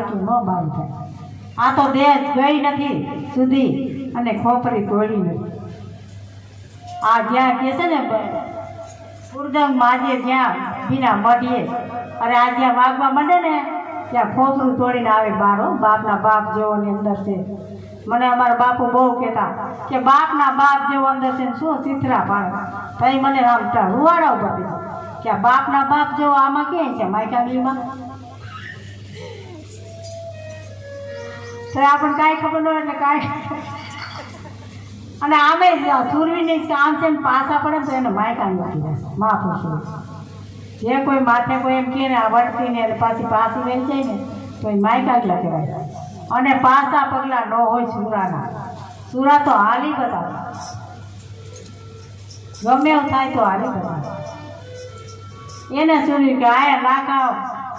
એટલું ન બાંધ થાય. આ તો દેહ ગઈ નથી સુધી અને ખોપરી તોડી નથી આ જ્યાં કે છે ને, ઉર્દંગ માજે જ્યાં બીના મઢીએ, અરે આ જ્યાં વાગવા માંડે ને, ત્યાં ખોપરું તોડીને આવે બારો. બાપના બાપ જેવો ની અંદર છે. મને અમારા બાપુ બહુ કહેતા કે બાપના બાપ જેવો અંદર છે શું ચિત્રા પાડે. ભાઈ મને આમ રૂવાડા ઊભા કે બાપના બાપ જેવો આમાં ક્યાંય છે? માઇકાંગલીમાં તો આપણને કાંઈ ખબર ન હોય એટલે કાંઈ અને આમે સુરવીની આમ છે ને પાસા પડે તો એને નથી રહેશે માફું શું જે કોઈ માથે કોઈ એમ કહે ને આ વટતી ને પાછી પાછી વેચાય ને, તો એ માયકાગલા કહેવાય. અને પાસા પગલા ન હોય સુરાના. સુરા તો હાલી બધા ગમે એવું થાય તો હાલી બધા એને સુર્યું કે આયા લાખા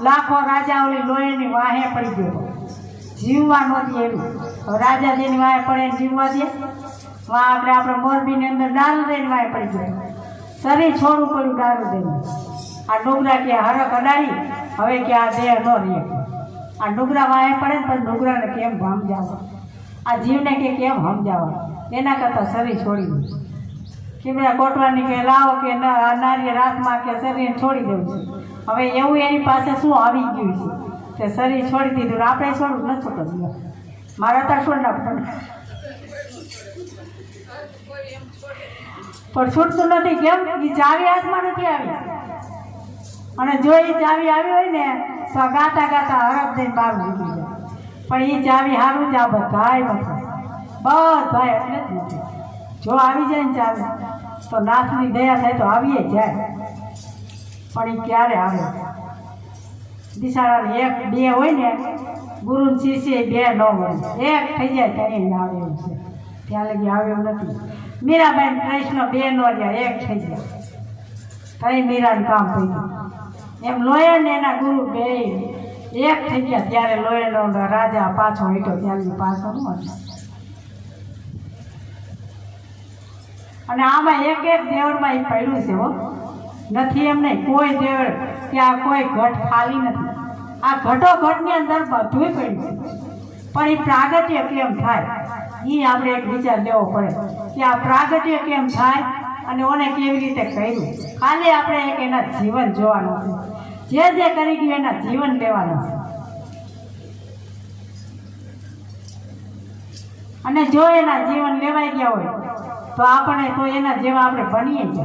લાખો રાજા ઓલી લોહીની વાહે પડી ગયો જીવવા નહોતી એવી હવે રાજા જેની વાહે પડે એને જીવવા દે. વા આપણે આપણે મોરબીની અંદર દારૂ દઈને વાય પડી જાય શરીર છોડવું પડ્યું દારૂ દઈને આ ડુંગરા કે હરક અડાડી, હવે કે આ દેહ ન રહે. આ ડુંગરા વાહે પડે ને પણ ડુંગરાને કેમ સમજાવવા આ જીવને કે કેમ સમજાવવા એના કરતાં શરીર છોડી દઉં ખીમડા કોટવાની કે લાવો કે ન, આ રાતમાં કે શરીર છોડી દેવું છે. હવે એવું એની પાસે શું આવી ગયું છે? તે શરીર છોડી દીધું. આપણે છોડવું ન છોડવું મારા તો છોડ ના પણ પણ છૂટતું નથી. કેમ? એ ચાવી હાથમાં નથી આવી. અને જો એ ચાવી આવી હોય ને, તો આ ગાતા ગાતા હરફ જઈને બહાર નીકળી જાય. પણ એ ચાવી સારું જ આ બધાય બધા બધાય એટલે જ નથી. જો આવી જાય ને ચાવી તો નાથની દયા થાય તો આવીએ જાય પણ એ ક્યારે આવે? બિચારાને એક બે હોય ને ગુરુ શિષ્ય બે ન હોય. એક થઈ જાય ત્યારે આવે એમ છે. ત્યાં લગી આવે એવું નથી મીરાબેન કૃષ્ણ બે નો રહ્યા, એક થઈ જાય કઈ મીરાનું કામ થયું એમ લોયર ને એના ગુરુ બે એક થઈ ગયા, ત્યારે લોયરનો રાજા પાછો હેઠો ત્યારે પાછો ન અને આમાં એક એક દેવળમાં એ પડ્યું છે હો. નથી એમ નહીં. કોઈ દેવળ કે આ કોઈ ઘટ ખાલી નથી. આ ઘટો ઘટની અંદર બધું પડ્યું છે પણ એ પ્રાગટ્ય કેમ થાય? એ આપણે એક વિચાર લેવો પડે. કે આ પ્રાગટ્ય કેમ થાય અને ઓને કેવી રીતે કર્યું? ખાલી આપણે એક એના જીવન જોવાનું છે. જે જે કરી ગયું એના જીવન લેવાનું છે. અને જો એના જીવન લેવાઈ ગયા હોય, તો આપણે તો એના જેવા આપણે બનીએ જ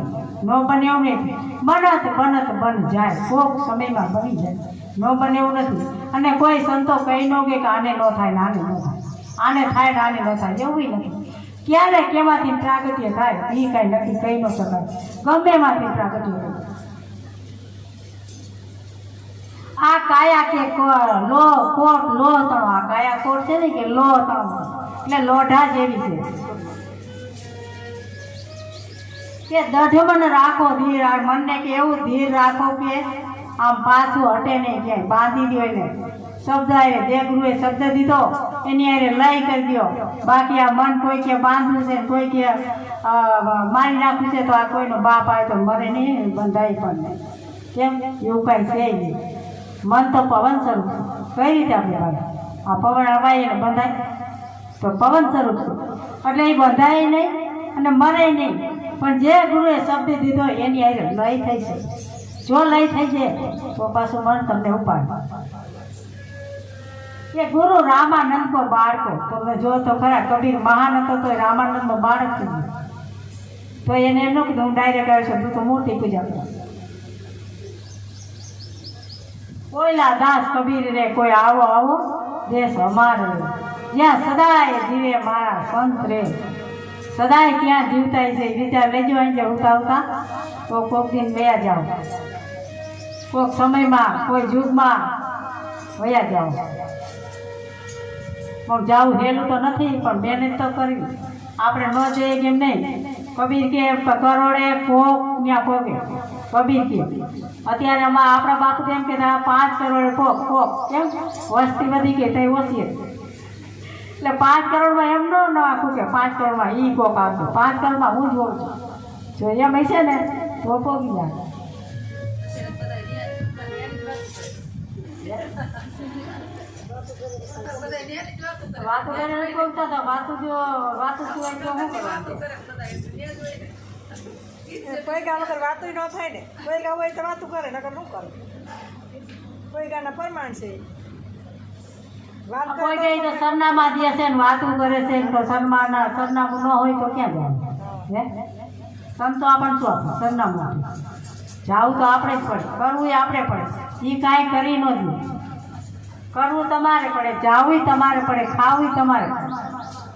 ન બને એવું નહીં. બનત બનત, બન જાય. કોક સમયમાં બની જાય. ન બને એવું નથી. અને કોઈ સંતો કહી ન કે આને ન થાય ને આને ન થાય. આને થાય ને આને ન થાય. એવું નથી. ક્યારે કેમાંથી પ્રાગટ્ય થાય? એ કાંઈ નક્કી કહી ન શકાય. ગમે એમાંથી પ્રાગટ્ય થાય. આ કાયા કો- લો, કોટ, લો તણો. આ કાયા કોટ છે ને કે લો તણો. એટલે લોઢા જેવી છે. કે દઢમન રાખો ધીર મનને કે એવું ધીર રાખો કે આમ પાછું હટે નહીં ક્યાંય. બાંધી દો એને શબ્દ આવે જે ગુરુએ શબ્દ દીધો, એની હારે લય કરી દો બાકી આ મન કોઈ કે બાંધવું છે, કોઈ કે મારી નાખવું છે, તો આ કોઈનો બાપ આવે તો મરે નહીં બંધાય પણ નહીં. કેમ? એવું કાંઈ છે નહીં. મન તો પવન સ્વરૂપ છે. કઈ રીતે આપણે આ પવન હવાય એને બંધાય? તો પવન સ્વરૂપ એટલે એ બંધાય નહીં અને મરે નહીં. પણ જે ગુરુએ શબ્દ દીધો એની હારે લય થઈ છે. જો લય થઈ જાય તો પાછું મન તમને ઉપાડ. કે ગુરુ રામાનંદ કો બાળકો તમે જો તો ખરા કબીર મહાન હતો, તો રામાનંદ રામાનંદનો બાળક કીધું તો એને એમ ન કીધું, હું ડાયરેક્ટ આવ્યો છું, તું તો મૂર્તિ પૂજા કર. કોયલા દાસ કબીર રે, કોઈ આવો આવો, દેશ અમારો જ્યાં સદાય જીવે મારા સંત રે. સદાય ક્યાં જીવતા છે વિચાર લેજો અહીં જે ઉતા ઉતા તો કોક દિન વયા જાઓ. કોક સમયમાં, કોઈ યુગમાં વયા જાઓ. પણ જાવું હેલું તો નથી, પણ મહેનત તો કરવી આપણે ન જોઈએ કેમ નહીં. કબીર કે કરોડે કોક ત્યાં કોકે કબીર કે અત્યારે આમાં આપણા બાપુ એમ કે પાંચ કરોડે કોક કોક. કેમ? વસ્તી વધી ગઈ તો ઓછી હતી એટલે પાંચ કરોડમાં એમ ન આખું કે પાંચ કરોડમાં ઈ કોક આવશે પાંચ કરોડમાં હું જોઉં છું. જો એમ હશે ને, તો પોગી જાય. વાતો કરીને બોલતા તો વાતો જો, વાતો સિવાય કોઈ ગા વગર વાતું ન થાય ને. કોઈ ગા હોય તો વાતું કરે, નકર શું કરે? કોઈ ગાના પરમાણ છે. કોઈ કઈ તો સરનામા દે છે ને વાતું કરે છે ને તો સરનામા સરનામું ન હોય તો ક્યાં જાય? હે? તો આપણને શું આપે? સરનામું જાવું તો આપણે જ પડે. કરવું એ આપણે પડે. એ કાંઈ કરી ન કરવું તમારે પડે. જાવું તમારે પડે. ખાવું તમારે પડે.